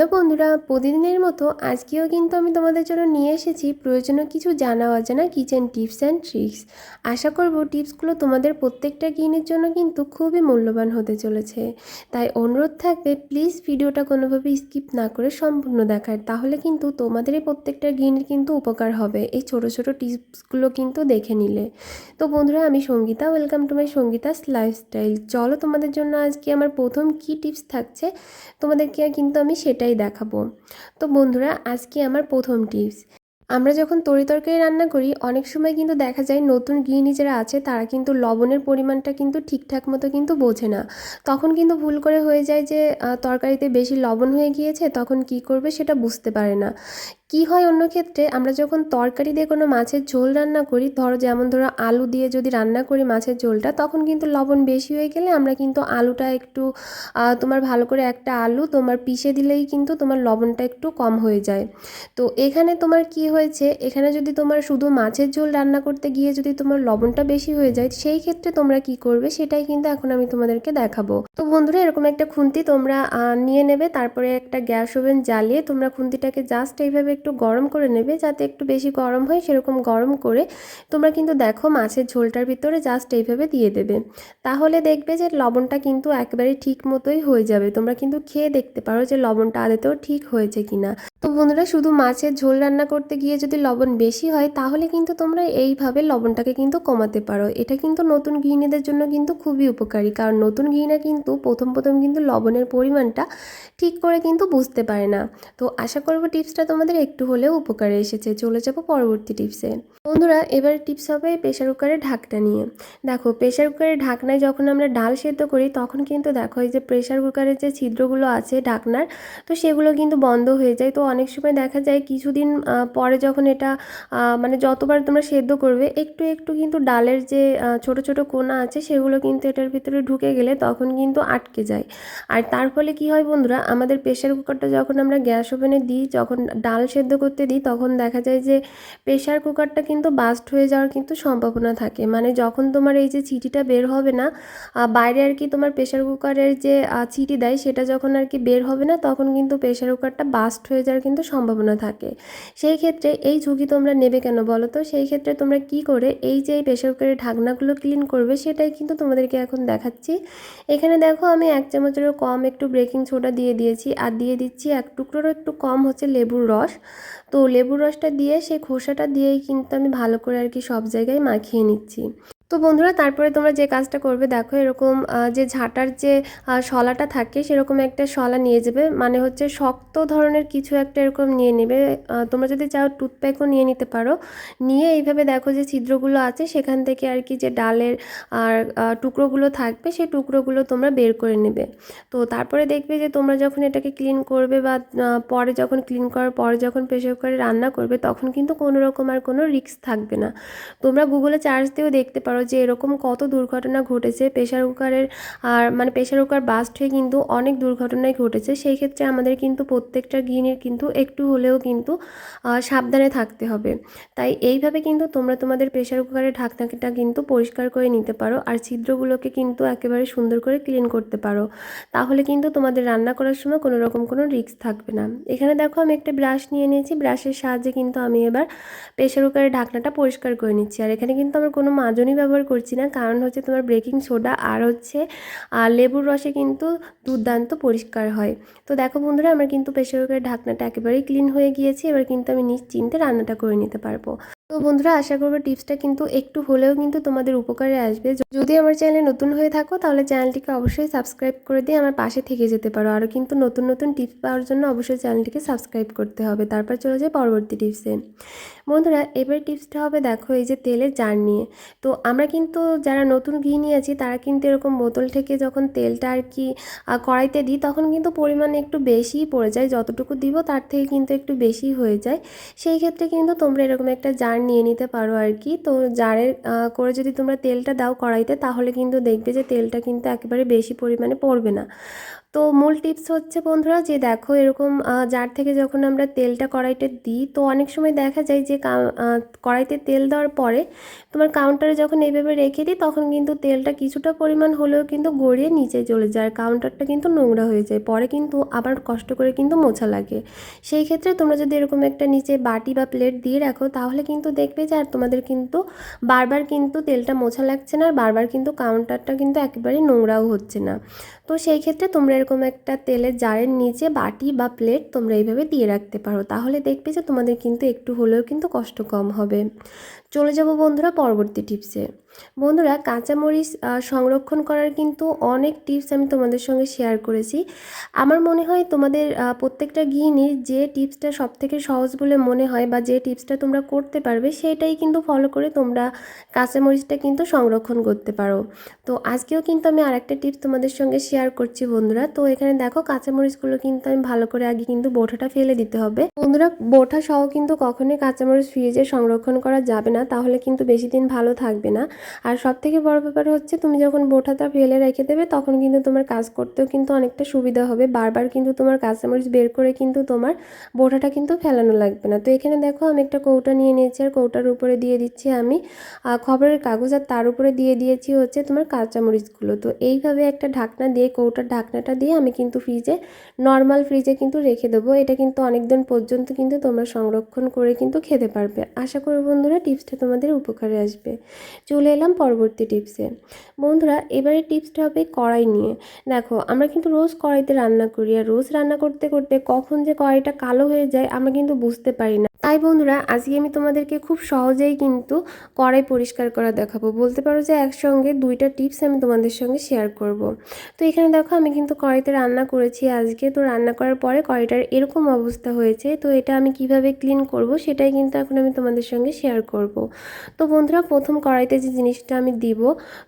Hello বন্ধুরা, প্রতিদিনের মতো আজকেও কিন্তু আমি তোমাদের জন্য নিয়ে এসেছি প্রয়োজনীয় কিছু জানা অজানা কিচেন টিপস অ্যান্ড ট্রিক্স আশা করব টিপসগুলো তোমাদের প্রত্যেকটা গৃহিণীর জন্য কিন্তু খুবই মূল্যবান হতে চলেছে। তাই অনুরোধ থাকবে প্লিজ ভিডিওটা কোনোভাবে স্কিপ না করে সম্পূর্ণ দেখার, তাহলে কিন্তু তোমাদেরই প্রত্যেকটা গৃহিণীর কিন্তু উপকার হবে, এই ছোট ছোট টিপসগুলো কিন্তু দেখে নিলে। তো বন্ধুরা, আমি Sangeeta welcome to my Sangeeta's lifestyle চলো তোমাদের জন্য আজকে আমার প্রথম কি টিপস থাকছে, তোমাদেরকে কিন্তু আমি সেটাই দেখাবো। তো বন্ধুরা, আজকে আমার প্রথম টিপস। আমরা যখন তরি তরকারি রান্না করি, অনেক সময় কিন্তু দেখা যায় নতুন গৃহিণী যারা আছে, তারা কিন্তু লবণের পরিমাণটা কিন্তু ঠিকঠাক মতো কিন্তু বোঝে না। তখন কিন্তু ভুল করে হয়ে যায় যে তরকারিতে বেশি লবণ হয়ে গিয়েছে, তখন কি করবে সেটা বুঝতে পারে না। কি হয় অন্য ক্ষেত্রে, আমরা যখন তরকারি দিয়ে কোনো মাছের ঝোল রান্না করি, ধরো যেমন ধরো আলু দিয়ে যদি রান্না করি মাছের ঝোলটা, তখন কিন্তু লবণ বেশি হয়ে গেলে আমরা কিন্তু আলুটা একটু তোমার ভালো করে একটা আলু তোমার পিষে দিলেই কিন্তু তোমার লবণটা একটু কম হয়ে যায়। তো এখানে তোমার কি হয়েছে, এখানে যদি তোমার শুধু মাছের ঝোল রান্না করতে গিয়ে যদি তোমার লবণটা বেশি হয়ে যায়, সেই ক্ষেত্রে তোমরা কি করবে, সেটাই কিন্তু এখন আমি তোমাদেরকে দেখাবো। তো বন্ধুরা, এরকম একটা খুন্তি তোমরা নিয়ে নেবে, তারপরে একটা গ্যাস ওভেন জ্বালিয়ে তোমরা খুন্তিটাকে জাস্ট এইভাবে একটু গরম করে নেবে, যাতে একটু বেশি গরম হয় সেরকম গরম করে তোমরা কিন্তু দেখো মাছের ঝোলটার ভিতরে জাস্ট এইভাবে দিয়ে দেবে। তাহলে দেখবে যে লবণটা কিন্তু একেবারে ঠিক মতোই হয়ে যাবে। তোমরা কিন্তু খেয়ে দেখতে পারো যে লবণটা আদেতেও ঠিক হয়েছে কিনা। তো বন্ধুরা, শুধু মাছের ঝোল রান্না করতে গিয়ে যদি লবণ বেশি হয়, তাহলে কিন্তু তোমরা এইভাবে লবণটাকে কিন্তু কমাতে পারো। এটা কিন্তু নতুন গৃহিণীদের জন্য কিন্তু খুবই উপকারী, কারণ নতুন গৃহিণীরা কিন্তু প্রথম প্রথম কিন্তু লবণের পরিমাণটা ঠিক করে কিন্তু বুঝতে পারে না। তো আশা করব টিপসটা তোমাদের একটু হলেও উপকারে এসেছে। চলে যাব পরবর্তী টিপসে। বন্ধুরা, এবার টিপস হবে প্রেশার কুকারের ঢাকটা নিয়ে। দেখো প্রেশার কুকারের ঢাকনায় যখন আমরা ডাল সেদ্ধ করি, তখন কিন্তু দেখো এই যে প্রেশার কুকারের যে ছিদ্রগুলো আছে ঢাকনার, তো সেগুলো কিন্তু বন্ধ হয়ে যায়। তো অনেক সময় দেখা যায় কিছুদিন পরে যখন এটা মানে যতবার তোমরা সেদ্ধ করবে, একটু একটু কিন্তু ডালের যে ছোট ছোট কোনা আছে, সেগুলো কিন্তু এটার ভিতরে ঢুকে গেলে তখন কিন্তু আটকে যায়। আর তার ফলে কি হয় বন্ধুরা, আমাদের প্রেশার কুকারটা যখন আমরা গ্যাস ওভেনে দিই, যখন ডাল সেদ্ধ করতে দিই, তখন দেখা যায় যে প্রেশার কুকারটা কিন্তু বাস্ট হয়ে যাওয়ার কিন্তু সম্ভাবনা থাকে। মানে যখন তোমার এই যে চিটিটা বের হবে না বাইরে আর কি তোমার প্রেশার কুকারের যে চিটি দেয়, সেটা যখন আর কি বের হবে না, তখন কিন্তু প্রেশার কুকারটা বাস্ট হয়ে যাওয়ার কিন্তু সম্ভাবনা থাকে। সেই ক্ষেত্রে এই ঝুঁকি তোমরা নেবে কেন বলো তো? সেই ক্ষেত্রে তোমরা কি করে এই যে প্রেশার কুকারের ঢাকনাগুলো ক্লিন করবে, সেটাই কিন্তু তোমাদেরকে এখন দেখাচ্ছি। এখানে দেখো আমি এক চামচেরও কম একটু বেকিং সোডা দিয়ে দিয়েছি, আর দিয়ে দিচ্ছি এক টুকরোরও একটু কম হচ্ছে লেবুর রস। তো লেবুর রসটা দিয়ে সেই খোসাটা দিয়েই কিন্তু আমি ভালো করে আর কি সব জায়গায় মাখিয়ে নিচ্ছি। তো বন্ধুরা, তারপরে তোমরা যে কাজটা করবে, দেখো এরকম যে ঝাঁটার যে শলাটা থাকে, সেরকম একটা শলা নিয়ে যাবে। মানে হচ্ছে শক্ত ধরনের কিছু একটা এরকম নিয়ে নেবে। তোমরা যদি চাও টুথপ্যাকও নিয়ে নিতে পারো। নিয়ে এইভাবে দেখো যে ছিদ্রগুলো আছে, সেখান থেকে আর কি যে ডালের, আর টুকরোগুলো থাকবে, সেই টুকরোগুলো তোমরা বের করে নেবে। তো তারপরে দেখবে যে তোমরা যখন এটাকে ক্লিন করবে বা পরে যখন ক্লিন করার পরে যখন প্রেশার কুকারে রান্না করবে, তখন কিন্তু কোনো রকম আর কোনো রিস্ক থাকবে না। তোমরা গুগলে চার্জ দিয়েও দেখতে পারো যে এরকম কত দুর্ঘটনা ঘটেছে। প্রেশার কুকারের, আর মানে প্রেশার কুকার বাস্ট হয়ে কিন্তু অনেক দুর্ঘটনাই ঘটেছে। সেই ক্ষেত্রে আমাদের কিন্তু প্রত্যেকটা গৃহিণীর কিন্তু একটু হলেও কিন্তু সাবধানে থাকতে হবে। তাই এইভাবে কিন্তু তোমরা তোমাদের প্রেশার কুকারের ঢাকনাটা কিন্তু পরিষ্কার করে নিতে পারো, আর ছিদ্রগুলোকে কিন্তু একেবারে সুন্দর করে ক্লিন করতে পারো। তাহলে কিন্তু তোমাদের রান্না করার সময় কোনো রকম কোনো রিস্ক থাকবে না। এখানে দেখো আমি একটা ব্রাশ নিয়ে নিয়েছি। ব্রাশের সাহায্যে কিন্তু আমি এবার প্রেশার কুকারের ঢাকনাটা পরিষ্কার করে নিচ্ছি। আর এখানে কিন্তু আমার কোনো মাজনই ব্যবহার করছি না। কারণ হচ্ছে তোমার বেকিং সোডা আর হচ্ছে লেবুর রসে কিন্তু দুর্দান্ত পরিষ্কার হয়। তো দেখো বন্ধুরা, আমার কিন্তু প্রেশার কুকারের ঢাকনাটা একেবারেই ক্লিন হয়ে গিয়েছে। এবার কিন্তু আমি নিশ্চিন্তে রান্নাটা করে নিতে পারব। তো বন্ধুরা, আশা করব টিপসটা কিন্তু একটু হলেও কিন্তু তোমাদের উপকারে আসবে। যদি আমার চ্যানেলে নতুন হয়ে থাকো, তাহলে চ্যানেলটিকে অবশ্যই সাবস্ক্রাইব করে দিয়ে আমার পাশে থেকে যেতে পারো। আরও কিন্তু নতুন নতুন টিপস পাওয়ার জন্য অবশ্যই চ্যানেলটিকে সাবস্ক্রাইব করতে হবে। তারপর চলে যায় পরবর্তী টিপসে। বন্ধুরা, এবার টিপসটা হবে, দেখো, এই যে তেলের জার নিয়ে তো আমরা কিন্তু যারা নতুন গৃহিণী আছি, তারা কিন্তু এরকম বোতল থেকে যখন তেলটা আর কি কড়াইতে দিই, তখন কিন্তু পরিমাণে একটু বেশিই পড়ে যায়। যতটুকু দিব, তার থেকে কিন্তু একটু বেশি হয়ে যায়। সেই ক্ষেত্রে কিন্তু তোমরা এরকম একটা জার নিয়ে নিতে পারো আর কি। তো জারের করে যদি তোমরা তেলটা দাও কড়াইতে, তাহলে কিন্তু দেখবে যে তেলটা কিন্তু একেবারে বেশি পরিমাণে পড়বে না। তো মূল টিপস হচ্ছে বন্ধুরা যে দেখো এরকম জার থেকে যখন আমরা তেলটা কড়াইতে দিই, তো অনেক সময় দেখা যায় যে কড়াইতে তেল দেওয়ার পরে তোমার কাউন্টারে যখন এইভাবে রেখে দিই, তখন কিন্তু তেলটা কিছুটা পরিমাণ হলেও কিন্তু গড়িয়ে নিচে চলে যায় কাউন্টারটা কিন্তু নোংরা হয়ে যায়। পরে কিন্তু আবার কষ্ট করে কিন্তু মোছা লাগে। সেই ক্ষেত্রে তোমরা যদি এরকম একটা নিচে বাটি বা প্লেট দিয়ে রাখো, তাহলে কিন্তু দেখবে যে আর তোমাদের কিন্তু বারবার কিন্তু তেলটা মোছা লাগছে না, আর বারবার কিন্তু কাউন্টারটা কিন্তু একেবারে নোংরাও হচ্ছে না। তো সেই ক্ষেত্রে তোমরা এরকম একটা তেলের জারের নিচে বাটি বা প্লেট তোমরা এইভাবে দিয়ে রাখতে পারো। তাহলে দেখবে যে তোমাদের কিন্তু একটু হলেও কিন্তু কষ্ট কম হবে। চলে যাব বন্ধুরা পরবর্তী টিপসে বন্ধুরা কাঁচামরিচ সংরক্ষণ করার কিন্তু অনেক টিপস আমি তোমাদের সঙ্গে শেয়ার করেছি। আমার মনে হয় তোমাদের প্রত্যেকটা গৃহিণীর যে টিপসটা সব থেকে সহজ বলে মনে হয় বা যে টিপসটা তোমরা করতে পারবে সেটাই কিন্তু ফলো করে তোমরা কাঁচামরিচটা কিন্তু সংরক্ষণ করতে পারো। তো আজকেও কিন্তু আমি আরেকটা টিপস তোমাদের সঙ্গে শেয়ার করছি বন্ধুরা। তো এখানে দেখো কাঁচামরিচগুলো কিন্তু আমি ভালো করে আগে কিন্তু বোঠাটা ফেলে দিতে হবে। বন্ধুরা বোঠা সহ কিন্তু কখনোই কাঁচামরিচ ফ্রিজে সংরক্ষণ করা যাবে না। তাহলে কিন্তু বেশি দিন ভালো থাকবে না। আর সব থেকে বড় ব্যাপার হচ্ছে, তুমি যখন বোঠাটা ফেলে রেখে দেবে, তখন কিন্তু তোমার কাজ করতেও কিন্তু অনেকটা সুবিধা হবে। বারবার কিন্তু তোমার কাঁচামরিচ বের করে কিন্তু তোমার বোঠাটা কিন্তু ফেলানো লাগবে না। তো এখানে দেখো, আমি একটা কৌটা নিয়ে নিয়েছি, আর কৌটার উপরে দিয়ে দিচ্ছি আমি খবরের কাগজ, আর তার উপরে দিয়ে দিয়েছি হচ্ছে তোমার কাঁচামরিচগুলো। তো এইভাবে একটা ঢাকনা দিয়ে, কৌটার ঢাকনাটা দিয়ে আমি কিন্তু ফ্রিজে, নর্মাল ফ্রিজে কিন্তু রেখে দেবো। এটা কিন্তু অনেক দিন পর্যন্ত কিন্তু তোমরা সংরক্ষণ করে কিন্তু খেতে পারবে। আশা করি বন্ধুরা, টিপসটা তোমাদের উপকারে আসবে। চলে এলাম পরবর্তী টিপসে বন্ধুরা এবারে টিপসটা হবে কড়াই নিয়ে। দেখো, আমরা কিন্তু রোজ কড়াইতে রান্না করি, আর রোজ রান্না করতে করতে কখন যে কড়াইটা কালো হয়ে যায় আমরা কিন্তু বুঝতে পারি না। তাই বন্ধুরা, আজকে আমি তোমাদেরকে খুব সহজেই কিন্তু কড়াই পরিষ্কার করা দেখাবো। বলতে পারো যে একসঙ্গে দুইটা টিপস আমি তোমাদের সঙ্গে শেয়ার করব। তো এখানে দেখো, আমি কিন্তু কড়াইতে রান্না করেছি আজকে। তো রান্না করার পরে কড়াইটার এরকম অবস্থা হয়েছে। তো এটা আমি কীভাবে ক্লিন করব সেটাই কিন্তু এখন আমি তোমাদের সঙ্গে শেয়ার করব। তো বন্ধুরা, প্রথম কড়াইতে যে জিনিসটা আমি দিব,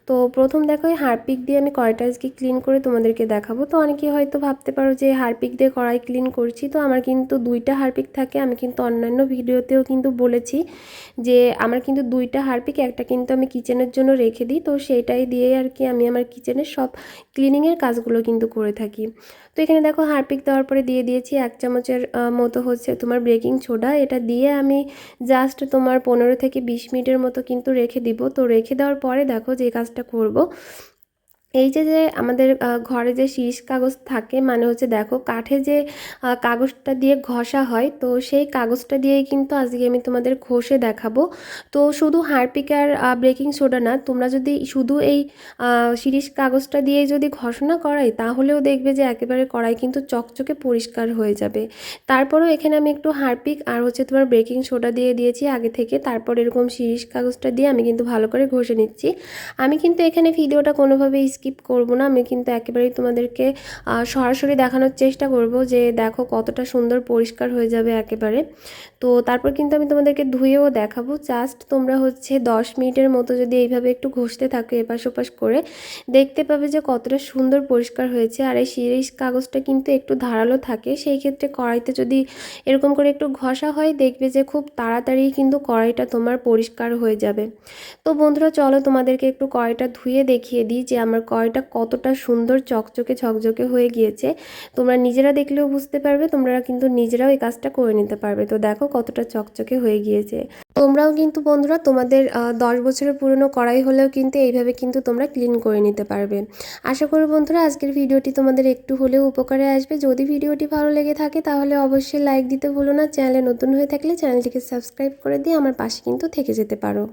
তো প্রথম দেখো, এই হারপিক দিয়ে আমি কড়াইটা আজকে ক্লিন করে তোমাদেরকে দেখাবো। তো অনেকে হয়তো ভাবতে পারো যে হারপিক দিয়ে কড়াই ক্লিন করছি, তো আমার কিন্তু দুইটা হারপিক থাকে, আমি কিন্তু অন্যান্য ভিডিওতেও কিন্তু বলেছি যে আমার কিন্তু দুইটা হারপিক, একটা কিন্তু আমি কিচেনের জন্য রেখে দিই। তো সেইটাই দিয়ে আর কি আমি আমার কিচেনের সব ক্লিনিংয়ের কাজগুলো কিন্তু করে থাকি। তো এখানে দেখো হারপিক দেওয়ার পরে দিয়ে দিয়েছি এক চামচের মতো হচ্ছে তোমার বেকিং সোডা এটা দিয়ে আমি জাস্ট তোমার পনেরো থেকে বিশ মিনিটের মতো কিন্তু রেখে দিব। তো রেখে দেওয়ার পরে দেখো যে কাজটা করব। এই যে যে আমাদের ঘরে যে শীষ কাগজ থাকে মানে হচ্ছে দেখো কাঠে যে কাগজটা দিয়ে ঘষা হয়, তো সেই কাগজটা দিয়েই কিন্তু আজকে আমি তোমাদের ঘষে দেখাবো। তো শুধু হারপিক আর বেকিং সোডা না, তোমরা যদি শুধু এই শিরিষ কাগজটা দিয়ে যদি ঘষণা করাই, তাহলেও দেখবে যে একেবারে কড়াই কিন্তু চকচকে পরিষ্কার হয়ে যাবে। তারপরও এখানে আমি একটু হারপিক আর হচ্ছে তোমার বেকিং সোডা দিয়ে দিয়েছি আগে থেকে, তারপর এরকম শিরিষ কাগজটা দিয়ে আমি কিন্তু ভালো করে ঘষে নিচ্ছি। আমি কিন্তু এখানে ভিডিওটা কোনোভাবেই স্কিপ করব না। আমি কিন্তু একেবারেই তোমাদেরকে সরাসরি দেখানোর চেষ্টা করব যে দেখো কতটা সুন্দর পরিষ্কার হয়ে যাবে একেবারে। তো তারপর কিন্তু আমি তোমাদেরকে ধুয়েও দেখাবো। জাস্ট তোমরা হচ্ছে দশ মিনিটের মতো যদি এইভাবে একটু ঘষতে থাকো এপাশ ওপাশ করে, দেখতে পাবে যে কতটা সুন্দর পরিষ্কার হয়েছে। আর এই সিরিজ কাগজটা কিন্তু একটু ধারালো থাকে। সেই ক্ষেত্রে কড়াইতে যদি এরকম করে একটু ঘষা হয়, দেখবে যে খুব তাড়াতাড়ি কিন্তু কড়াইটা তোমার পরিষ্কার হয়ে যাবে। তো বন্ধুরা, চলো তোমাদেরকে একটু কড়াইটা ধুয়ে দেখিয়ে দিই যে আমার কড়াইটা কতটা সুন্দর চকচকে ঝকঝকে হয়ে গিয়েছে, তোমরা নিজেরা দেখলেও বুঝতে পারবে, তোমরা কিন্তু নিজেরাও এই কাজটা করে নিতে পারবে। তো দেখো কতটা চকচকে হয়ে গিয়েছে। তোমরাও কিন্তু বন্ধুরা তোমাদের দশ বছরের পুরনো কড়াই হলেও কিন্তু এইভাবে কিন্তু তোমরা ক্লিন করে নিতে পারবে। আশা করি বন্ধুরা আজকের ভিডিওটি তোমাদের একটু হলেও উপকারে আসবে। যদি ভিডিওটি ভালো লেগে থাকে তাহলে অবশ্যই লাইক দিতে ভুলো না। চ্যানেলে নতুন হয়ে থাকলে চ্যানেলটিকে সাবস্ক্রাইব করে দিয়ে আমার পাশে কিন্তু থেকে যেতে পারো।